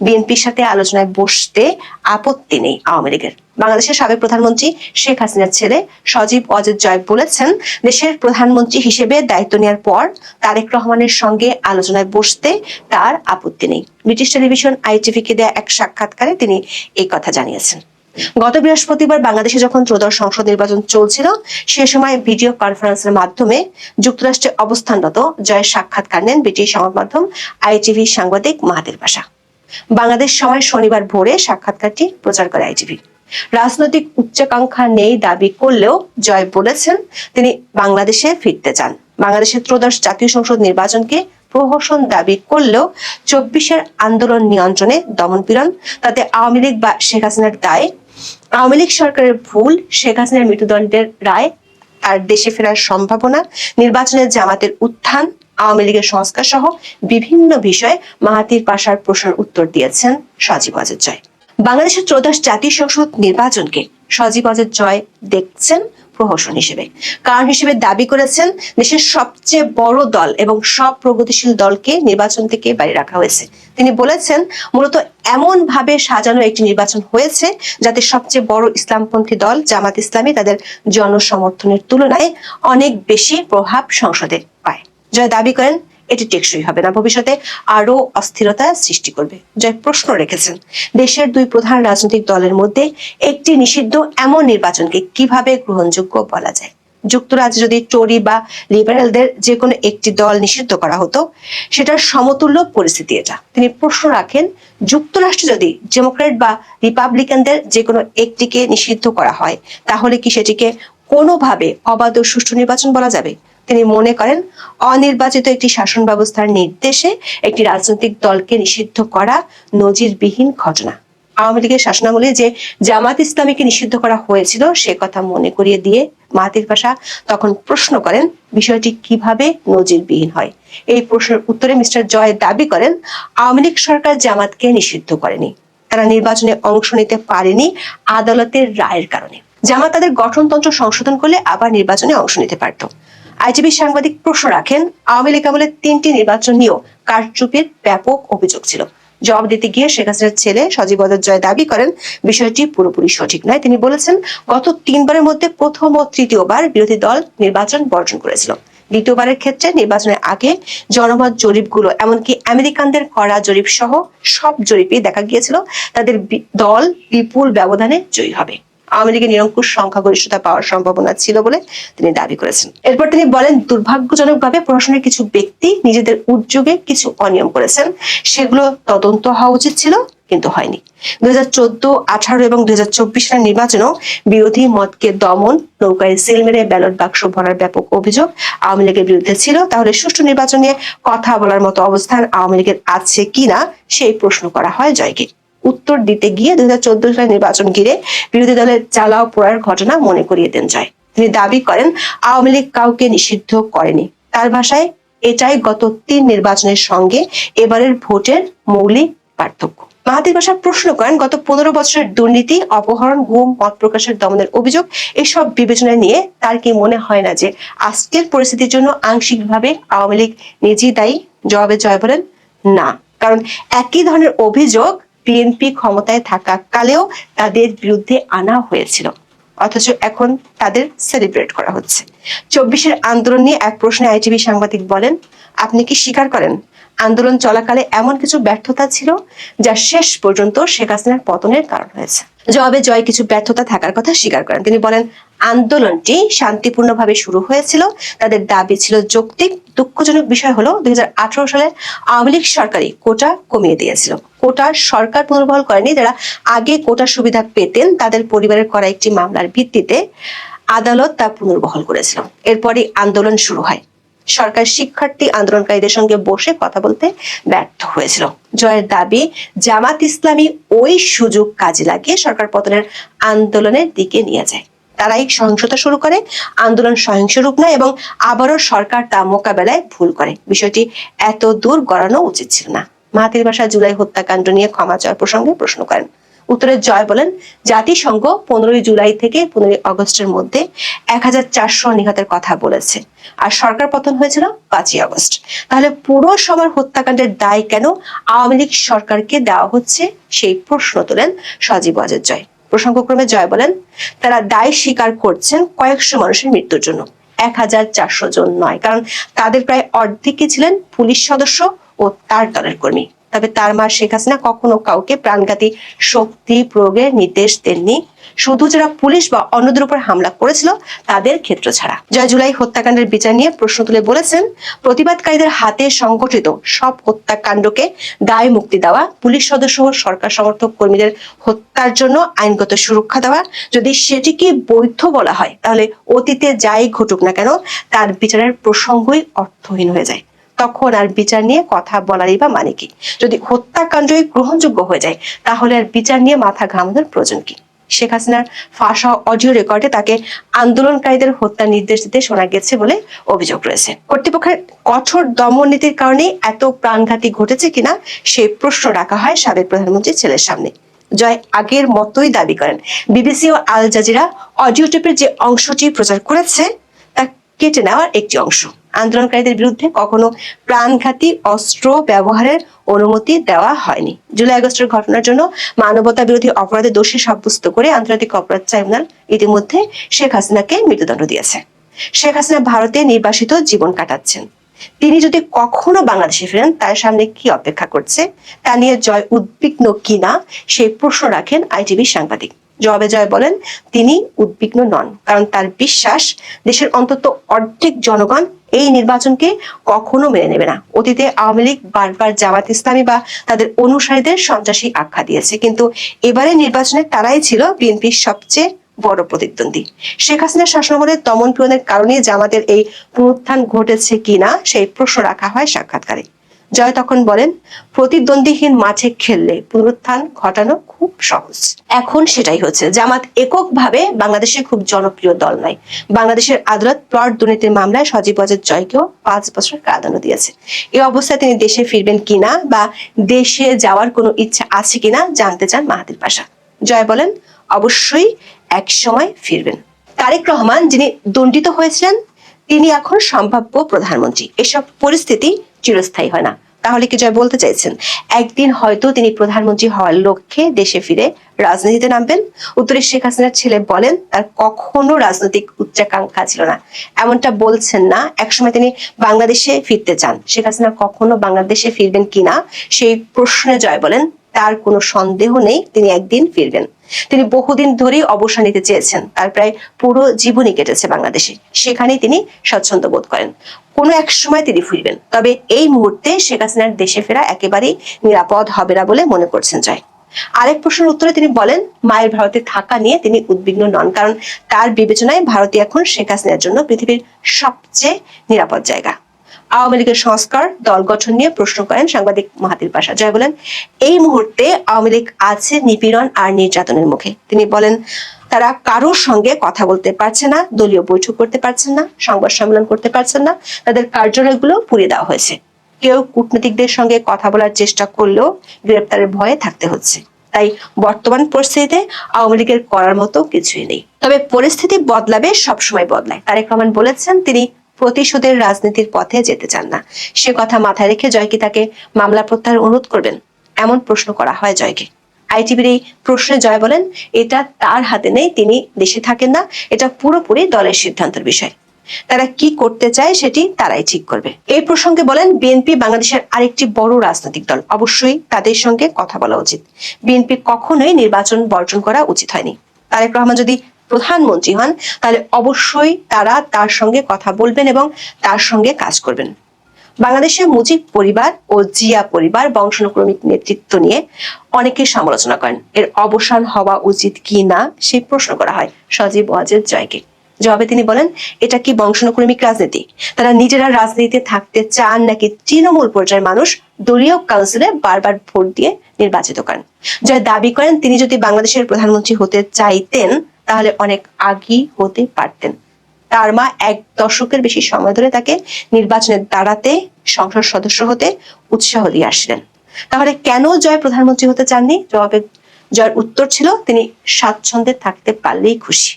বিএনপির সাথে আলোচনায় বসতে আপত্তি নেই আওয়ামী লীগের। বাংলাদেশের সাবেক প্রধানমন্ত্রী শেখ হাসিনার ছেলে সজীব অজিত জয় বলেছেন, দেশের প্রধানমন্ত্রী হিসেবে দায়িত্ব নেওয়ার পর তারেক রহমানের সঙ্গে আলোচনায় বসতে তার আপত্তি নেই। ব্রিটিশ টেলিভিশন আইটিভিকে দেয়া এক সাক্ষাৎকারে তিনি এই কথা জানিয়েছেন। গত বৃহস্পতিবার বাংলাদেশে যখন ত্রয়োদশ সংসদ নির্বাচন চলছিল, সে সময় ভিডিও কনফারেন্সের মাধ্যমে যুক্তরাষ্ট্রে অবস্থানরত জয়ের সাক্ষাৎকার নেন ব্রিটিশ সংবাদ মাধ্যম আইটিভি সাংবাদিক মাহাতির পাশা। বাংলাদেশ সময় শনিবার ভোরে সাক্ষাৎকারটি প্রচার করে আইটিভি। রাজনৈতিক উচ্চাকাঙ্ক্ষা নেই দাবি করলেও জয় বলেছেন তিনি বাংলাদেশে ফিরতে চান। বাংলাদেশের ত্রয়োদশ জাতীয় সংসদ নির্বাচনকে প্রহসন দাবি করলেও চব্বিশের আন্দোলন নিয়ন্ত্রণে দমনপীড়ন তাতে আওয়ামী লীগ বা শেখ হাসিনার দায়। আওয়ামী লীগ সরকারের ভুল, শেখ হাসিনার মৃত্যুদণ্ডের রায়, আর দেশে ফেরার সম্ভাবনা, নির্বাচনের জামাতের উত্থান আওয়ামী লীগের সংস্কার সহ বিভিন্ন বিষয়ে মাহাতির পাশার প্রশ্নের উত্তর দিয়েছেন সজীব অজিত জয়। বাংলাদেশের ত্রয়োদশ জাতীয় সংসদ নির্বাচনকে সজীব অজিত জয় দেখছেন প্রহসন হিসেবে। কারণ হিসেবে দাবি করেছেন দেশের সবচেয়ে বড় দল এবং সব প্রগতিশীল দলকে নির্বাচন থেকে বাইরে রাখা হয়েছে। তিনি বলেছেন, মূলত এমন ভাবে সাজানো একটি নির্বাচন হয়েছে যাতে সবচেয়ে বড় ইসলামপন্থী দল জামাত ইসলামী তাদের জনসমর্থনের তুলনায় অনেক বেশি প্রভাব সংসদে জয় দাবি করেন, এটি টেকসই হবে না। ভবিষ্যতে আরও অস্থিরতা সৃষ্টি করবে। জয় প্রশ্ন রেখেছেন, দেশের দুই প্রধান রাজনৈতিক দলের মধ্যে একটি নিষিদ্ধ এমন নির্বাচনকে কীভাবে গ্রহণযোগ্য বলা যায়? যুক্তরাজ্যে যদি টরি বা লিবারেলদের যে কোনো একটি দল নিষিদ্ধ করা হতো, সেটার সমতুল্য পরিস্থিতি এটা। তিনি প্রশ্ন রাখেন, যুক্তরাষ্ট্রে যদি ডেমোক্রেট বা রিপাবলিকানদের যে কোনো একটিকে নিষিদ্ধ করা হয়, তাহলে কি সেটিকে কোনোভাবে অবাধ ও সুষ্ঠু নির্বাচন বলা যাবে? তিনি মনে করেন, অনির্বাচিত একটি শাসন ব্যবস্থার নির্দেশে একটি রাজনৈতিক দলকে নিষিদ্ধ করা নজিরবিহীন ঘটনা। আওয়ামী লীগের শাসনামলে যে জামাত ইসলামীকে নিষিদ্ধ করা হয়েছিল, সে কথা মনে করিয়ে দিয়ে মাহাতির পাশা তখন প্রশ্ন করেন, বিষয়টি কীভাবে নজিরবিহীন হয়? এই প্রশ্নের উত্তরে মিস্টার জয় দাবি করেন, আওয়ামী লীগ সরকার জামাতকে নিষিদ্ধ করেনি। তারা নির্বাচনে অংশ নিতে পারেনি আদালতের রায়ের কারণে। জামাত তাদের গঠনতন্ত্র সংশোধন করলে আবার নির্বাচনে অংশ নিতে পারত। আইটিভি সাংবাদিক প্রশ্ন রাখেন, আওয়ামী লীগ আমলে তিনটি নির্বাচন নিয়েও কারচুপির ব্যাপক অভিযোগ ছিল। জবাব দিতে গিয়ে শেখ হাসিনার ছেলে সজীব জয় দাবি করেন, বিষয়টি পুরোপুরি সঠিক নয়। তিনি বলেছেন, গত তিনবারের মধ্যে প্রথম ও তৃতীয়বার বিরোধী দল নির্বাচন বর্জন করেছিল। দ্বিতীয়বারের ক্ষেত্রে নির্বাচনের আগে জনমত জরিপগুলো, এমনকি আমেরিকানদের করা জরিপ সহ সব জরিপে দেখা গিয়েছিল, তাদের দল বিপুল ব্যবধানে জয়ী হবে। আওয়ামী লীগের নিরঙ্কুশ সংখ্যাগরিষ্ঠতা পাওয়ার সম্ভাবনা ছিল বলে তিনি দাবি করেছেন। এরপর তিনি বলেন, দুর্ভাগ্যজনকভাবে প্রশাসনের কিছু ব্যক্তি নিজেদের উদ্যোগে কিছু অনিয়ম করেছেন। সেগুলো তদন্ত হওয়া উচিত ছিল, কিন্তু হয়নি। দুই হাজার চোদ্দ, আঠারো এবং দুই হাজার চব্বিশ সালের নির্বাচনেও বিরোধী মতকে দমন, নৌকায় সিল মেরে ব্যালট বাক্স ভরার ব্যাপক অভিযোগ আওয়ামী লীগের বিরুদ্ধে ছিল। তাহলে সুষ্ঠু নির্বাচন নিয়ে কথা বলার মতো অবস্থান আওয়ামী লীগের আছে কিনা, সেই প্রশ্ন করা হয় জয়কে। উত্তর দিতে গিয়ে দুই হাজার চোদ্দ সালের নির্বাচন ঘিরে বিরোধী দলের চালাও পোড়ার ঘটনা মনে করিয়ে দেন জয় তিনি দাবি করেন, আওয়ামী লীগ কাউকে নিষিদ্ধ করেনি। তার ভাষায়, এটাই গত তিন নির্বাচনের সঙ্গে এবারের ভোটের মৌলিক পার্থক্য। মাহাতির বাসা প্রশ্ন করেন, গত পনেরো বছরের দুর্নীতি, অপহরণ, গুম, মত প্রকাশের দমনের অভিযোগ, এসব বিবেচনায় নিয়ে তার কি মনে হয় না যে আজকের পরিস্থিতির জন্য আংশিকভাবে আওয়ামী লীগ নিজেই দায়ী? জবাবে জয় বলেন, না। কারণ একই ধরনের অভিযোগ বিএনপি ক্ষমতায় থাকা কালেও তাদের বিরুদ্ধে আনা হয়েছিল। অথচ এখন তাদের সেলিব্রেট করা হচ্ছে। চব্বিশের আন্দোলন নিয়ে এক প্রশ্নে আইটিভি সাংবাদিক বলেন, আপনি কি স্বীকার করেন? আন্দোলন চলাকালে এমন কিছু ব্যর্থতা ছিল যা শেষ পর্যন্ত শেখ হাসিনার পতনের কারণ হয়েছে। জবাবে জয় কিছু ব্যর্থতা থাকার কথা স্বীকার করেন। তিনি বলেন আন্দোলনটি শান্তিপূর্ণভাবে শুরু হয়েছিল। তাদের দাবি ছিল যৌক্তিক। দুঃখজনক বিষয় হলো, দুই হাজার আঠারো সালে আওয়ামী লীগ সরকারই কোটা কমিয়ে দিয়েছিল। কোটা সরকার পুনর্বহল করেনি। যারা আগে কোটা সুবিধা পেতেন, তাদের পরিবারের করা একটি মামলার ভিত্তিতে আদালত তা পুনর্বহল করেছিল। এরপরই আন্দোলন শুরু হয়। সরকার শিক্ষার্থী আন্দোলনকারীদের সঙ্গে বসে কথা বলতে ব্যর্থ হয়েছিল। জয়ের দাবি, জামাত ইসলামী ওই সুযোগ কাজে লাগিয়ে সরকার পতনের আন্দোলনের দিকে নিয়ে যায়। তারাই সহিংসতা শুরু করে, আন্দোলন সহিংস রূপ নেয় এবং আবারও সরকার তা মোকাবেলায় ভুল করে। বিষয়টি এত দূর গড়ানো উচিত ছিল না। মাহাতির বাসা জুলাই হত্যাকাণ্ড নিয়ে ক্ষমা চাওয়ার প্রসঙ্গে প্রশ্ন করেন। উত্তরে জয় বলেন, জাতিসংঘ পনেরোই জুলাই থেকে পনেরোই আগস্টের মধ্যে এক হাজার চারশো নিহতের কথা বলেছে। আর সরকার পতন হয়েছিল পাঁচই আগস্ট তাহলে পুরো সবার হত্যাকাণ্ডের দায় কেন আওয়ামী লীগ সরকারকে দেওয়া হচ্ছে? সেই প্রশ্ন তোলেন সজীব ওয়াজেদ জয়। প্রসঙ্গক্রমে জয় বলেন, তারা দায় স্বীকার করছেন কয়েকশো মানুষের মৃত্যুর জন্য, এক হাজার চারশো জন নয়। কারণ তাদের প্রায় অর্ধেকই ছিলেন পুলিশ সদস্য ও তার দলের কর্মী। তবে তার মা শেখ হাসিনা কখনো কাউকে প্রাণঘাতী শক্তি প্রয়োগের নির্দেশ দেননি। শুধু যারা পুলিশ বা অন্যদের উপর হামলা করেছিল, তাদের ক্ষেত্র ছাড়া। জয় জুলাই হত্যাকাণ্ডের বিচার নিয়ে প্রশ্ন তুলে বলেছেন, প্রতিবাদকারীদের হাতে সংগঠিত সব হত্যাকাণ্ডকে দায় মুক্তি দেওয়া, পুলিশ সদস্য ও সরকার সমর্থক কর্মীদের হত্যার জন্য আইনগত সুরক্ষা দেওয়া, যদি সেটিকে বৈধ বলা হয়, তাহলে অতীতে যাই ঘটুক না কেন, তার বিচারের প্রসঙ্গই অর্থহীন হয়ে যায়। তখন আর বিচার নিয়ে কথা বলারই বা মানে কি? যদি হত্যাকাণ্ডই গ্রহণযোগ্য হয়ে যায়, তাহলে আর বিচার নিয়ে মাথা ঘামানোর প্রয়োজন কি? শেখ হাসিনার ফাঁসা অডিও রেকর্ডে তাকে আন্দোলনকারীদের হত্যা নির্দেশ দিতে শোনা গেছে বলে অভিযোগ রয়েছে। কর্তৃপক্ষের কঠোর দমন নীতির কারণে এত প্রাণঘাতী ঘটেছে কিনা সেই প্রশ্ন রাখা হয় সাবেক প্রধানমন্ত্রীর ছেলের সামনে। জয় আগের মতোই দাবি করেন। বিবিসি ও আল জাজিরা অডিও টেপের যে অংশটি প্রচার করেছে কেটে নেওয়ার একটি অংশ। আন্দোলনকারীদের বিরুদ্ধে কখনো প্রাণঘাতী অস্ত্র ব্যবহারের অনুমতি দেওয়া হয়নি। জুলাই আগস্টের ঘটনার জন্য মানবতা বিরোধী অপরাধে দোষী সাব্যস্ত করে আন্তর্জাতিক অপরাধ ট্রাইব্যুনাল ইতিমধ্যে শেখ হাসিনাকে মৃত্যুদণ্ড দিয়েছে। শেখ হাসিনা ভারতে নির্বাসিত জীবন কাটাচ্ছেন। তিনি যদি কখনো বাংলাদেশে ফেরেন, তার সামনে কি অপেক্ষা করছে? তা নিয়ে জয় উদ্বিগ্ন কিনা, সেই প্রশ্ন রাখেন আইটিভি সাংবাদিক। জবাবে জয় বলেন, তিনি উদ্বিগ্ন নন। কারণ তার বিশ্বাস, দেশের অন্তত অর্ধেক জনগণ এই নির্বাচনকে কখনো মেনে নেবে না। অতীতে আওয়ামী লীগ বারবার জামাত ইসলামী বা তাদের অনুসারীদের সন্ত্রাসী আখ্যা দিয়েছে। কিন্তু এবারে নির্বাচনে তারাই ছিল বিএনপির সবচেয়ে বড় প্রতিদ্বন্দ্বী। শেখ হাসিনার শাসনামলের দমন পীড়নের কারণে জামাতের এই পুনরুত্থান ঘটেছে কিনা সেই প্রশ্ন রাখা হয় সাক্ষাৎকারে। জয় তখন বলেন, প্রতিদ্বন্দ্বীহীন মাঠে খেললে পুনরুত্থান ঘটানো খুব সহজ। এখন সেটাই হচ্ছে, জামাত এককভাবে বাংলাদেশে খুব জনপ্রিয় দল নয়। বাংলাদেশের আদালত প্লট দুর্নীতির মামলায় সজীব ওয়াজেদ জয়কেও পাঁচ বছর কারাদণ্ড দিয়েছে। এই অবস্থায় তিনি দেশে ফিরবেন কিনা বা দেশে যাওয়ার কোনো ইচ্ছা আছে কিনা জানতে চান মাহাতির পাশা। জয় বলেন, অবশ্যই এক সময় ফিরবেন। তারেক রহমান যিনি দণ্ডিত হয়েছিলেন, তিনি এখন সম্ভাব্য প্রধানমন্ত্রী। এসব পরিস্থিতি চিরস্থায়ী হয় না। তাহলে কি জয় বলতে চাইছেন? একদিন হয়তো তিনি প্রধানমন্ত্রী হওয়ার লক্ষ্যে দেশে ফিরে রাজনীতিতে নামবেন। উত্তরে শেখ হাসিনার ছেলে বলেন, তার কখনো রাজনৈতিক উচ্চাকাঙ্ক্ষা ছিল না। এমনটা বলছেন না, একসময় তিনি বাংলাদেশে ফিরতে চান। শেখ হাসিনা কখনো বাংলাদেশে ফিরবেন কিনা, সেই প্রশ্নে জয় বলেন তার কোনো সন্দেহ নেই, তিনি একদিন ফিরবেন। তিনি বহুদিন ধরেই অবসর নিতে চেয়েছেন। তার প্রায় পুরো জীবনই কেটেছে বাংলাদেশে। সেখানেই তিনি স্বচ্ছন্দ বোধ করেন। কোনো এক সময় তিনি ফিরবেন, তবে এই মুহূর্তে শেখ হাসিনার দেশে ফেরা একেবারেই নিরাপদ হবে না বলে মনে করছেন জয়। আরেক প্রশ্নের উত্তরে তিনি বলেন, মায়ের ভারতে থাকা নিয়ে তিনি উদ্বিগ্ন নন, কারণ তার বিবেচনায় ভারতই এখন শেখ হাসিনার জন্য পৃথিবীর সবচেয়ে নিরাপদ জায়গা। আওয়ামী লীগের সংস্কার দল গঠন নিয়ে প্রশ্ন করেন সাংবাদিক মাহাতির পাশা। জয় বলেন, এই মুহূর্তে আওয়ামী লীগ আছে নিপীড়ন আর নির্যাতনের মুখে। তিনি বলেন, তারা কারোর সঙ্গে কথা বলতে পারছে না, দলীয় বৈঠক করতে পারছেন না, সংবাদ সম্মেলন করতে পারছেন না, তাদের কার্যালয়গুলো পুড়িয়ে দেওয়া হয়েছে। কেউ কূটনীতিকদের সঙ্গে কথা বলার চেষ্টা করলেও গ্রেপ্তারের ভয়ে থাকতে হচ্ছে। তাই বর্তমান পরিস্থিতিতে আওয়ামী লীগের করার মতো কিছুই নেই। তবে পরিস্থিতি বদলাবে, সবসময় বদলায়। তারেক রহমান বলেছেন, তিনি প্রতিশোধের রাজনীতির পথে যেতে চান না। সে কথা মাথায় রেখে জয় কি তাকে মামলা প্রত্যাহার অনুরোধ করবেন। এমন প্রশ্ন করা হয় জয়কে। আইটিভির এই প্রশ্নে জয় বলেন, এটা তার হাতে নেই, তিনি দেশে থাকেন না, এটা পুরোপুরি দলের সিদ্ধান্তের বিষয়। তারা কি করতে চায় সেটি তারাই ঠিক করবে। এই প্রসঙ্গে বলেন, বিএনপি বাংলাদেশের আরেকটি বড় রাজনৈতিক দল। অবশ্যই তাদের সঙ্গে কথা বলা উচিত। বিএনপি কখনোই নির্বাচন বর্জন করা উচিত হয়নি। তারেক রহমান যদি প্রধানমন্ত্রী হন, তাহলে অবশ্যই তারা তার সঙ্গে কথা বলবেন এবং তার সঙ্গে কাজ করবেন। বাংলাদেশের মুজিব পরিবার ও জিয়া পরিবার বংশানুক্রমিক নেতৃত্ব নিয়ে অনেকে সমালোচনা করেন। এর অবসান হওয়া উচিত কি না সেই প্রশ্ন করা হয় সজীব ওয়াজেদ জয়কে। জবাবে তিনি বলেন, এটা কি বংশানুক্রমিক রাজনীতি? তারা নিজেরা রাজনীতিতে থাকতে চান নাকি তৃণমূল পর্যায়ের মানুষ দলীয় কাউন্সিলে বারবার ভোট দিয়ে নির্বাচিত করেন? জয় দাবি করেন, তিনি যদি বাংলাদেশের প্রধানমন্ত্রী হতে চাইতেন তাহলে অনেক আগেই হতে পারতেন। তার মা এক দশকের বেশি সময় ধরে তাকে নির্বাচনে দাঁড়াতে সংসদ সদস্য হতে উৎসাহ দিয়ে আসছিলেন। তাহলে কেন জয় প্রধানমন্ত্রী হতে চাননি? জবাবে জয়ের উত্তর ছিল, তিনি স্বাচ্ছন্দ্যে থাকতে পারলেই খুশি।